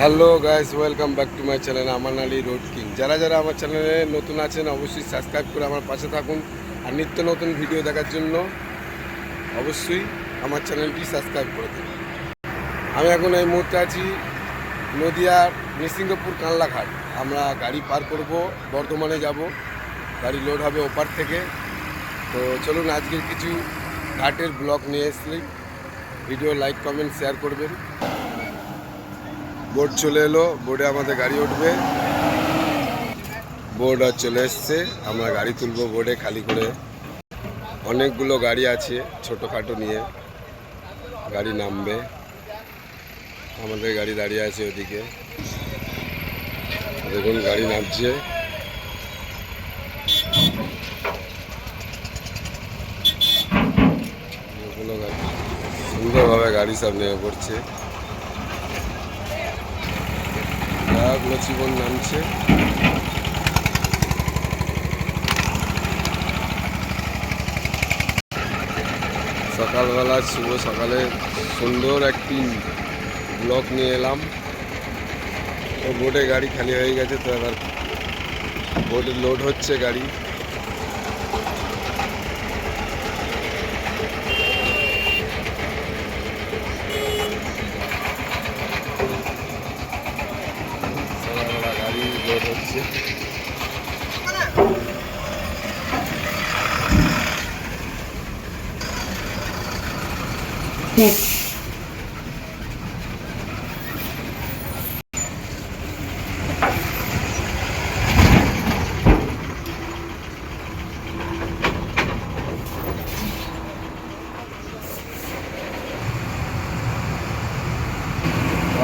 Hello guys, welcome back to my channel আমার নালি road king. যারা যারা আমার চ্যানেলে নতুন আছেন, অবশ্যই সাবস্ক্রাইব করে আমার পাশে থাকুন আর নিত্য নতুন ভিডিও দেখার জন্য অবশ্যই আমার চ্যানেলটি সাবস্ক্রাইব করে দিন। আমি এখন এই মুহূর্তে আছি নদিয়ার নৃসিংহপুর কানলাঘাট। আমরা গাড়ি পার করব, বর্ধমানে যাব। গাড়ি লোড হবে ওপার থেকে। তো চলুন আজকের কিছু ঘাটের ব্লগ নিয়ে এসলি ভিডিও লাইক কমেন্ট শেয়ার করবেন। বোর্ড চলে এলো বোর্ডে আমাদের গাড়ি উঠবে। বোর্ড আর চলে এসছে, আমরা গাড়ি তুলবো বোর্ডে খালি করে। অনেকগুলো গাড়ি আছে ছোটোখাটো নিয়ে, গাড়ি নামবে। আমাদের গাড়ি দাঁড়িয়ে আছে ওদিকে। দেখুন, গাড়ি নামছে। সুন্দরভাবে গাড়ি সব নেমে পড়ছে জীবন নামছে। সকালবেলা শুভ সকালে সুন্দর একটি ব্লক নিয়ে এলাম। তো বোটে গাড়ি খালি হয়ে গেছে, তো এবার বোটে লোড হচ্ছে গাড়ি সকালবেলা লোড হচ্ছে।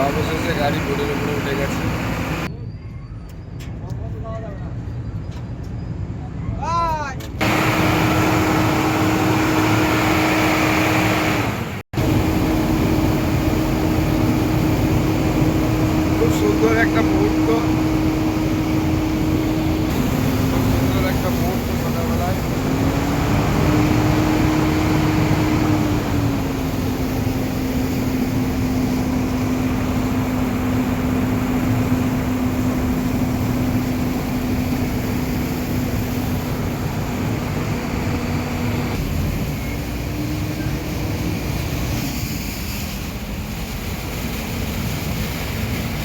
অবশেষে গাড়ি বোর্ডের উপরে উঠে গেছে। সুন্দর একটা মুহূর্ত খুব সুন্দর একটা মুহূর্ত সকালবেলায়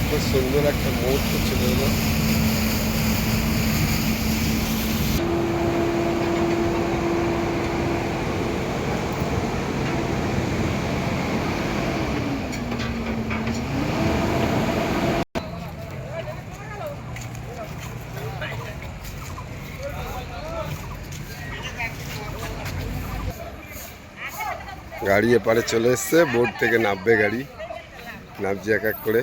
খুব সুন্দর একটা মুহূর্ত ছিল গাড়ি এপারে চলে এসছে বোর্ড থেকে নামবে গাড়ি, নামছে এক এক করে।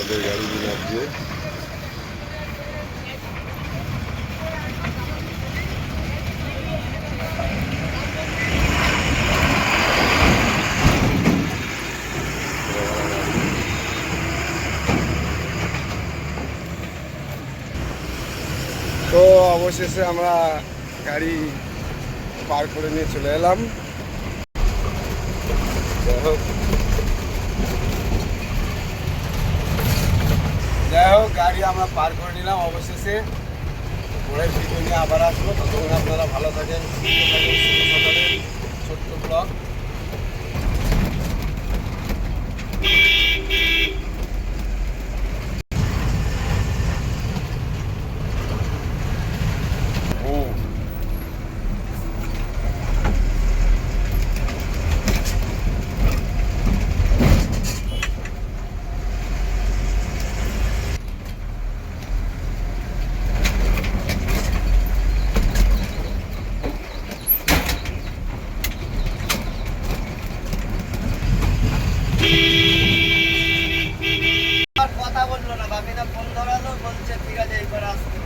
আমাদের গাড়ি নামছে তো অবশেষে আমরা গাড়ি পার করে নিয়ে চলে এলাম। যাই হোক যাই হোক গাড়ি আমরা পার করে নিলাম। অবশেষে ঘোড়ায় ভিডিও নিয়ে আবার আসব। ততক্ষণ আপনারা ভালো থাকেন, সুস্থ থাকেন। কথা বলল না বাপিদা ফোন ধরালো বলছে ঠিক আছে এইবার আসবে।